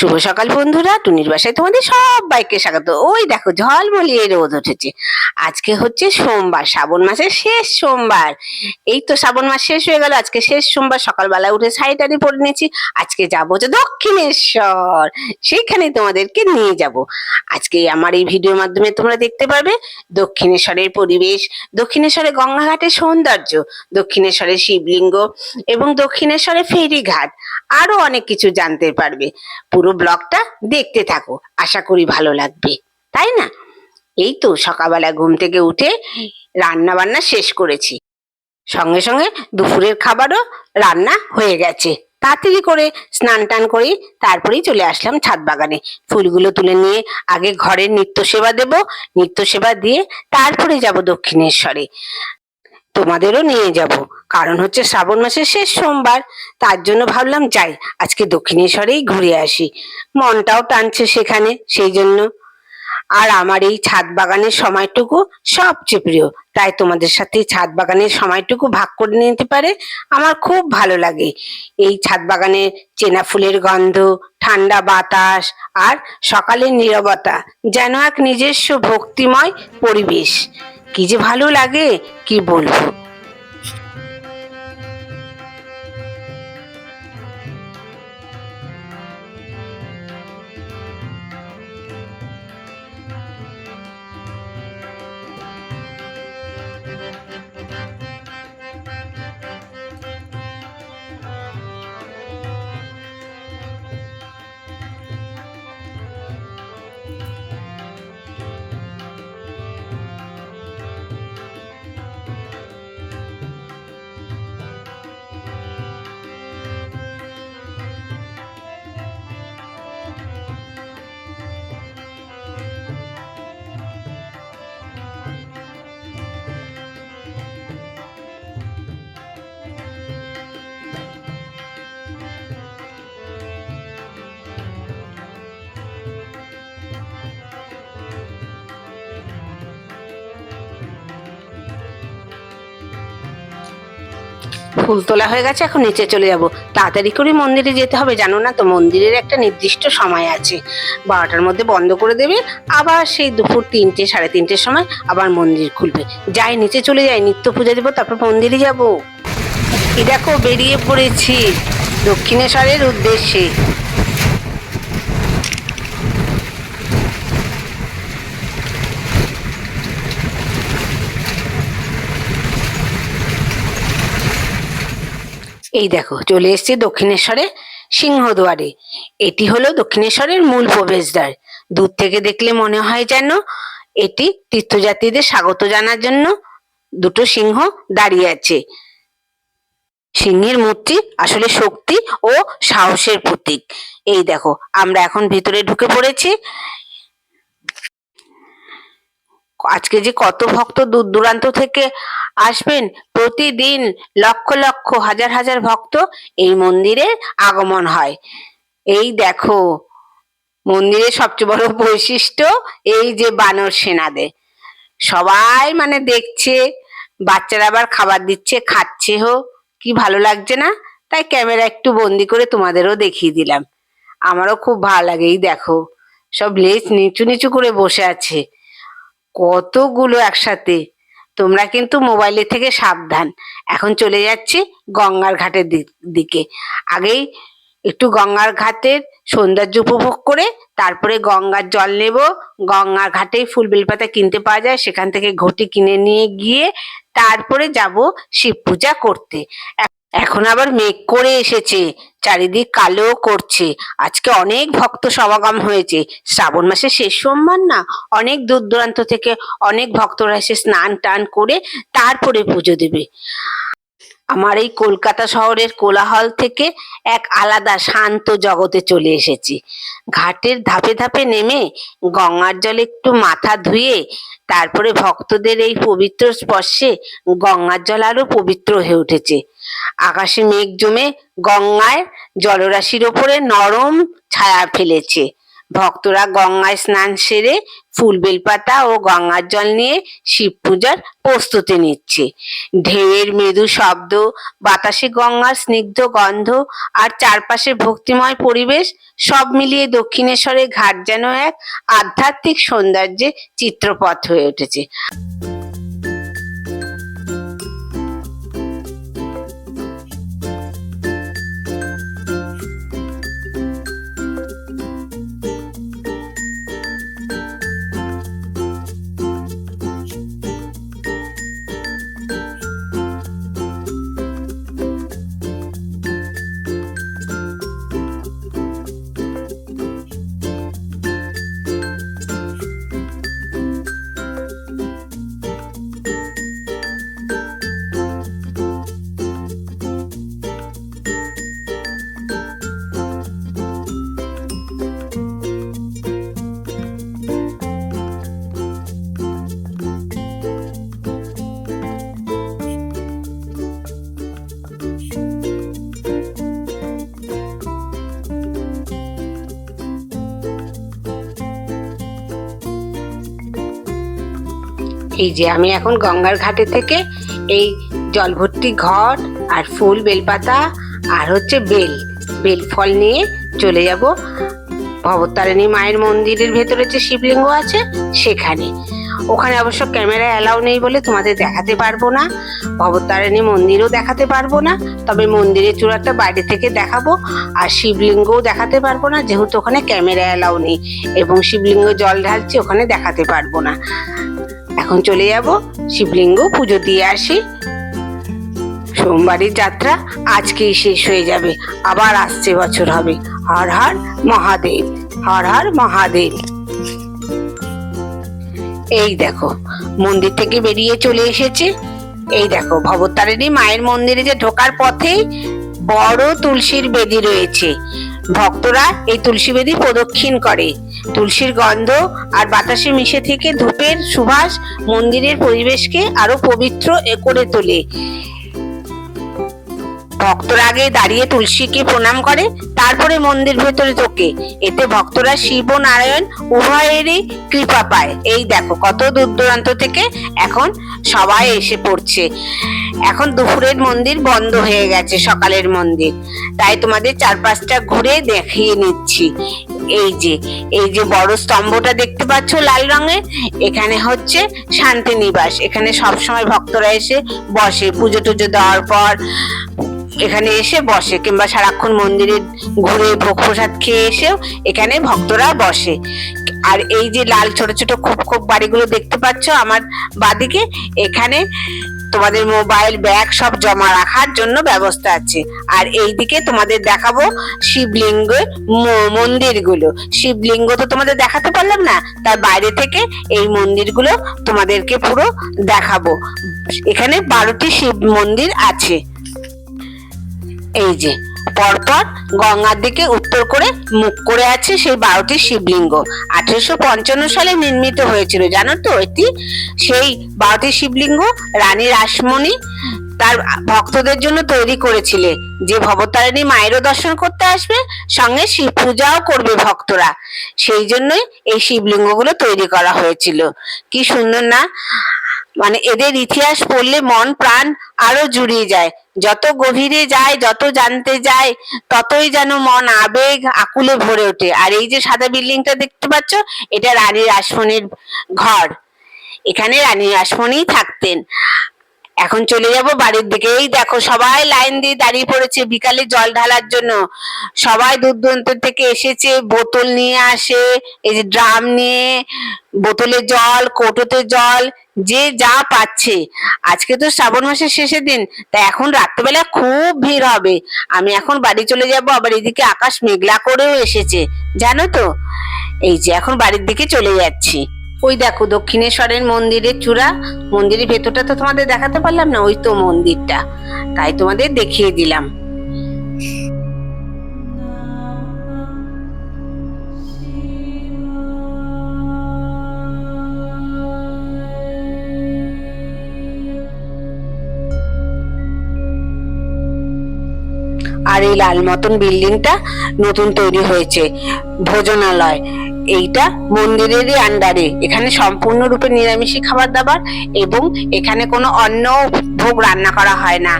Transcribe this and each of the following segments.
শুভ সকাল বন্ধুরা, টুনির বাসায় তোমাদের সবাইকে স্বাগত। ওই দেখো, ঝলমলিয়ে রোদ উঠেছে। আজকে হচ্ছে সোমবার, শ্রাবণ মাসের শেষ সোমবার। এই তো শ্রাবণ মাস শেষ হয়ে গেল, আজকে শেষ সোমবার, সকালবেলা উঠে শাড়িটারি পরে নিয়েছি। আজকে যাব যে দক্ষিণেশ্বর সেখানে তোমাদেরকে নিয়ে যাব। আজকে আমার এই ভিডিওর মাধ্যমে তোমরা দেখতে পারবে দক্ষিণেশ্বরের পরিবেশ দক্ষিণেশ্বরে গঙ্গাঘাটের সৌন্দর্য, দক্ষিণেশ্বরের শিবলিঙ্গ এবং দক্ষিণেশ্বরের ফেরিঘাট। আরও অনেক কিছু জানতে পারবে। পুরো ব্লগটা দেখতে থাকো, আশা করি ভালো লাগবে। তাই না? এই তো সকালবেলা ঘুম থেকে উঠে রান্না বান্না শেষ করেছি। সঙ্গে সঙ্গে দুপুরের খাবারও রান্না হয়ে গেছে। তাড়াতাড়ি করে স্নান টান করি তারপরেই চলে আসলাম ছাদ বাগানে। ফুলগুলো তুলে নিয়ে আগে ঘরের নিত্য সেবা দেব নিত্য সেবা দিয়ে তারপরে যাব দক্ষিণেশ্বরে। তোমাদেরও নিয়ে যাব। কারণ হচ্ছে শ্রাবণ মাসের শেষ সোমবার, তার জন্য ভাবলাম যাই, আজকে দক্ষিণেশ্বরেই ঘুরে আসি। মনটাও টানছে সেখানে, সেই জন্য। আর আমার এই ছাদ বাগানের সময়টুকু সবচেয়ে প্রিয়, তাই তোমাদের সাথে ছাদ বাগানের সময়টুকু ভাগ করে নিতে পারে, আমার খুব ভালো লাগে। এই ছাদ বাগানে চেনা ফুলের গন্ধ, ঠান্ডা বাতাস আর সকালের নীরবতা, যেন এক নিজস্ব ভক্তিময় পরিবেশ। কি যে ভালো লাগে, কি বলব। ফুল তোলা হয়ে গেছে, এখন নিচে চলে যাব। তাড়াতাড়ি করে মন্দিরে যেতে হবে, জানো না তো, মন্দিরের একটা নির্দিষ্ট সময় আছে। বারোটার মধ্যে বন্ধ করে দেবে, আবার সেই দুপুর তিনটে, সাড়ে তিনটের সময় আবার মন্দির খুলবে। যাই, নিচে চলে যাই, নিত্য পূজা দেবো, তারপর মন্দিরে যাব। এ দেখো, বেরিয়ে পড়েছি। দক্ষিণেশ্বরের উদ্দেশ্যে। এই দেখো, চলে এসেছি দক্ষিণেশ্বরে, সিংহদুয়ারে। এটি হলো দক্ষিণেশ্বরের মূল প্রবেশদ্বার। দূর থেকে দেখলে মনে হয় যেন এটি তীর্থযাত্রীদের স্বাগত জানার জন্য দুটো সিংহ দাঁড়িয়ে আছে। সিংহের মূর্তি আসলে শক্তি ও সাহসের প্রতীক। এই দেখো, আমরা এখন ভিতরে ঢুকে পড়েছি। আজকে যে কত ভক্ত দূর দূরান্ত থেকে আসবেন, প্রতিদিন লক্ষ লক্ষ, হাজার হাজার ভক্ত এই মন্দিরে আগমন হয়। এই দেখো, মন্দিরের সবচেয়ে বড় বৈশিষ্ট্য এই যে বানর সেনাদের। সবাই মানে দেখছে, বাচ্চারা আবার খাবার দিচ্ছে, খাচ্ছে হো, কি ভালো লাগছে না? তাই ক্যামেরা একটু বন্দি করে তোমাদেরও দেখিয়ে দিলাম। আমারও খুব ভালো লাগে, এই দেখো। সব লেজ নিচু নিচু করে বসে আছে। কতগুলো একসাথে। তোমরা কিন্তু মোবাইলের থেকে সাবধান। এখন চলে যাচ্ছি গঙ্গার ঘাটের দিকে। আগেই একটু গঙ্গার ঘাটের সৌন্দর্য উপভোগ করে তারপরে গঙ্গার জল নেব। গঙ্গার ঘাটেই ফুল বেলপাতা কিনতে পাওয়া যায়। সেখান থেকে ঘটি কিনে নিয়ে গিয়ে তারপরে যাব শিব পূজা করতে। এখন আবার মেঘ করে এসেছে, চারিদিক কালো করছে। আজকে অনেক ভক্ত সমাগম হয়েছে। শ্রাবণ মাসের শেষ সোমবার না? অনেক দূর দূরান্ত থেকে অনেক ভক্তরা এসে স্নান টান করে তারপরে পুজো দেবে। আমার এই কলকাতা শহরের কোলাহল থেকে এক আলাদা শান্ত জগতে চলে এসেছি। ঘাটের ধাপে ধাপে নেমে গঙ্গার জলে একটু মাথা ধুয়ে, তারপরে ভক্তদের এই পবিত্র স্পর্শে গঙ্গার জল আরও পবিত্র হয়ে উঠেছে। আকাশে মেঘ জমে গঙ্গায় জলরাশির ওপরে নরম ছায়া ফেলেছে। ভক্তরা গঙ্গায় স্নান সেরে ফুল বেলপাতা ও গঙ্গার জল নিয়ে শিব পূজার প্রস্তুতি নিচ্ছে। ঢেউয়ের মৃদু শব্দ, বাতাসে গঙ্গার স্নিগ্ধ গন্ধ আর চারপাশে ভক্তিময় পরিবেশ সব মিলিয়ে দক্ষিণেশ্বরের ঘাট যেন এক আধ্যাত্মিক সৌন্দর্যে চিত্রপথ হয়ে উঠেছে। এই যে আমি এখন গঙ্গার ঘাটে থেকে এই জল ভর্তি ঘট আর ফুল, বেলপাতা আর হচ্ছে বেল বেল ফল নিয়ে চলে যাব। ভবতারিণী মায়ের মন্দিরের ভেতরে যে শিবলিঙ্গ আছে সেখানে। ওখানে অবশ্য ক্যামেরা অ্যালাউ নেই বলে তোমাদের দেখাতে পারব না, ভবতারিণী মন্দিরও দেখাতে পারব না, তবে মন্দিরের চূড়াটা বাইরে থেকে দেখাবো আর শিবলিঙ্গও দেখাতে পারব না, যেহেতু ওখানে ক্যামেরা অ্যালাউ নেই এবং শিবলিঙ্গ জল ঢালছে, ওখানে দেখাতে পারব না। এখন চলে যাব শিবলিঙ্গ পুজো দিয়ে আসি। সোমবারের যাত্রা আজকেই শেষ হয়ে যাবে, আবার আসছে বছর হবে। হর হর মহাদেব, হর হর মহাদেব। এই দেখো, মন্দির থেকে বেরিয়ে চলে এসেছে। এই দেখো, ভবতারিণী মায়ের মন্দিরে যে ঢোকার পথেই বড় তুলসীর বেদি রয়েছে। ভক্তরা এই তুলসী বেদি প্রদক্ষিণ করে। তুলসীর গন্ধ আর বাতাসে মিশে থেকে ধূপের সুভাষ মন্দিরের পরিবেশকে আরও পবিত্র করে তোলে। ভক্তরা আগে দাঁড়িয়ে তুলসীকে প্রণাম করে, তারপরে মন্দির ভেতরে ঢোকে। এতে ভক্তরা শিব ও নারায়ণ উভয়েরই কৃপা পায়। এই দেখো, কত দূর দূরান্ত থেকে এখন সবাই এসে পড়ছে। এখন দুপুরের মন্দির বন্ধ হয়ে গেছে, সকালের মন্দির। তাই তোমাদের চারপাশটা ঘুরে দেখিয়ে নিচ্ছি। এই যে এই যে বড় স্তম্ভটা দেখতে পাচ্ছ লাল রঙের এখানে হচ্ছে শান্তিনিবাস। এখানে সবসময় ভক্তরা এসে বসে, পুজো টুজো দেওয়ার পর এখানে এসে বসে, কিংবা সারাক্ষণ মন্দিরে ঘুরে ভোগ প্রসাদ খেয়ে এসেও এখানে ভক্তরা বসে। আর এই যে লাল ছোট ছোট খোপ খোপ বাড়িগুলো দেখতে পাচ্ছ আমার বাদিকে, এখানে তোমাদের মোবাইল, ব্যাগ সব জমা রাখার জন্য ব্যবস্থা আছে। আর এইদিকে তোমাদের দেখাবো শিবলিঙ্গ মন্দিরগুলো। শিবলিঙ্গ তো তোমাদের দেখাতে পারলাম না, তার বাইরে থেকে এই মন্দিরগুলো তোমাদেরকে পুরো দেখাবো। এখানে বারোটি শিব মন্দির আছে। এই যে, পরপর গঙ্গার দিকে উত্তর করে মুখ করে আছে সেই বারোটি শিবলিঙ্গ। আঠেরোশো পঞ্চান্ন সালে নির্মিত হয়েছিল, জানো তো এটি? সেই বারোটি শিবলিঙ্গ রানী রাসমণি তার ভক্তদের জন্য তৈরি করেছিলেন। যে ভবতারিণী মায়েরও দর্শন করতে আসবে, সঙ্গে শিব পূজাও করবে ভক্তরা। সেই জন্যই এই শিবলিঙ্গগুলো তৈরি করা হয়েছিল। কি সুন্দর না? মানে এদের ইতিহাস পড়লে মন প্রাণ আরও জুড়িয়ে যায়। যত গভীরে যায়, যত জানতে যায়, ততই যেন মন আবেগ আকুলে ভরে ওঠে। আর এই যে সাদা বিল্ডিংটা দেখতে পাচ্ছ, এটা রানী রাসমণির ঘর। এখানে রানী রাসমণি থাকতেন। এখন চলে যাব বাড়ির দিকে। এই দেখো, সবাই লাইন দিয়ে দাঁড়িয়ে পড়েছে বিকালে জল ঢালার জন্য। সবাই দূর দূরান্ত থেকে এসেছে, বোতল নিয়ে আসে, এই যে ড্রাম নিয়ে, বোতলে জল, কৌটোতে জল, যে যা পাচ্ছে। আজকে তো শ্রাবণ মাসের শেষের দিন তা এখন রাত্রেবেলা খুব ভিড় হবে। আমি এখন বাড়ি চলে যাব, আবার এদিকে আকাশ মেঘলা করেও এসেছে। জানো তো? এই যে এখন বাড়ির দিকে চলে যাচ্ছি। ওই দেখো দক্ষিণেশ্বরের মন্দিরের চূড়া, মন্দিরের ভেতরটা তো তোমাদের দেখাতে পারলাম না, ওই তো মন্দিরটা। তাই তোমাদের দেখিয়ে দিলাম। আর এই লাল মতন বিল্ডিংটা নতুন তৈরি হয়েছে, ভোজনালয়। এইটা মন্দিরেরই আন্ডারে। এখানে সম্পূর্ণরূপে নিরামিষই খাবার দাবার এবং এখানে কোনো অন্য ভোগ রান্না করা হয় না।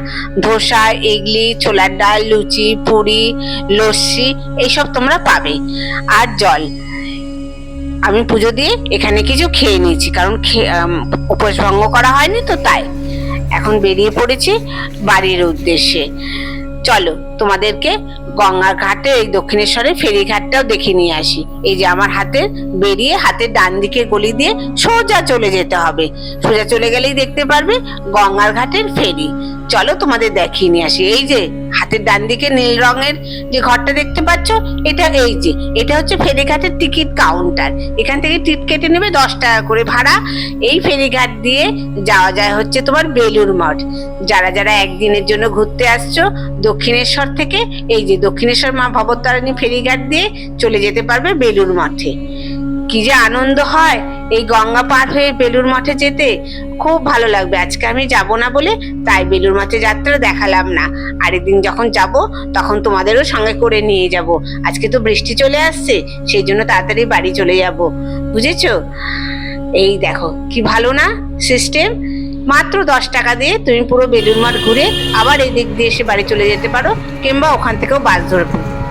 ধোসা, ইডলি, ছোলার ডাল, লুচি, পুরি, লস্যি, এইসব তোমরা পাবে। আর জল। আমি পুজো দিয়ে এখানে কিছু খেয়ে নিয়েছি, কারণ উপোস ভঙ্গ করা হয়নি তো তাই। এখন বেরিয়ে পড়েছি বাড়ির উদ্দেশ্যে। চলো, তোমাদেরকে গঙ্গার ঘাটে এই দক্ষিণেশ্বরের ফেরি ঘাটটাও দেখে নিয়ে আসি। এই যে আমার হাতে বেরিয়ে হাতের ডান দিকে গলি দিয়ে সোজা চলে যেতে হবে। সোজা চলে গেলেই দেখতে পারবে গঙ্গার ঘাটের ফেরি। চলো তোমাদের দেখিয়ে নিয়ে আসি। এই যে, হাতের ডান দিকে নীল রঙের যে ঘরটা দেখতে পাচ্ছ, এটা এই যে, এটা হচ্ছে ফেরিঘাটের টিকিট কাউন্টার। এখান থেকে টিকিট কেটে নেবে দশ টাকা করে ভাড়া। এই ফেরিঘাট দিয়ে যাওয়া যায় হচ্ছে তোমার বেলুর মঠ। যারা যারা একদিনের জন্য ঘুরতে আসছো, দক্ষিণেশ্বর থেকে, এই যে দক্ষিণেশ্বর মা ভবতারিণী ফেরিঘাট দিয়ে চলে যেতে পারবে বেলুর মঠে। কি যে আনন্দ হয়। এই গঙ্গা পার হয়ে বেলুর মঠে যেতে খুব ভালো লাগবে। আজকে আমি যাব না বলে তাই বেলুর মঠে যাত্রা দেখালাম না। আরেকদিন যখন যাব, তখন তোমাদেরও সঙ্গে করে নিয়ে যাব। আজকে তো বৃষ্টি চলে আসছে, সেই জন্য তাড়াতাড়ি বাড়ি চলে যাব। বুঝেছ? এই দেখো, কি ভালো না সিস্টেম মাত্র দশ টাকা দিয়ে তুমি পুরো বেলুর মঠ ঘুরে আবার এই দিক দিয়ে এসে বাড়ি চলে যেতে পারো, কিংবা ওখান থেকেও বাস ধরে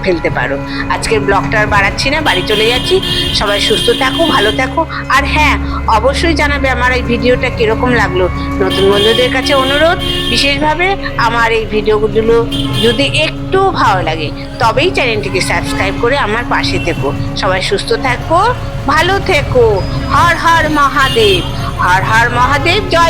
ফেলতে পারো। আজকের ব্লগটা আর বাড়াচ্ছি না, বাড়ি চলে যাচ্ছি। সবাই সুস্থ থাকো, ভালো থাকো। আর হ্যাঁ অবশ্যই জানাবে আমার এই ভিডিওটা কীরকম লাগল। নতুন বন্ধুদের কাছে অনুরোধ, বিশেষভাবে আমার এই ভিডিওগুলো যদি একটু ভালো লাগে, তবেই চ্যানেলটিকে সাবস্ক্রাইব করে আমার পাশে থেকো। সবাই সুস্থ থাকো, ভালো থেকো। হর হর মহাদেব, হর হর মহাদেব, জয়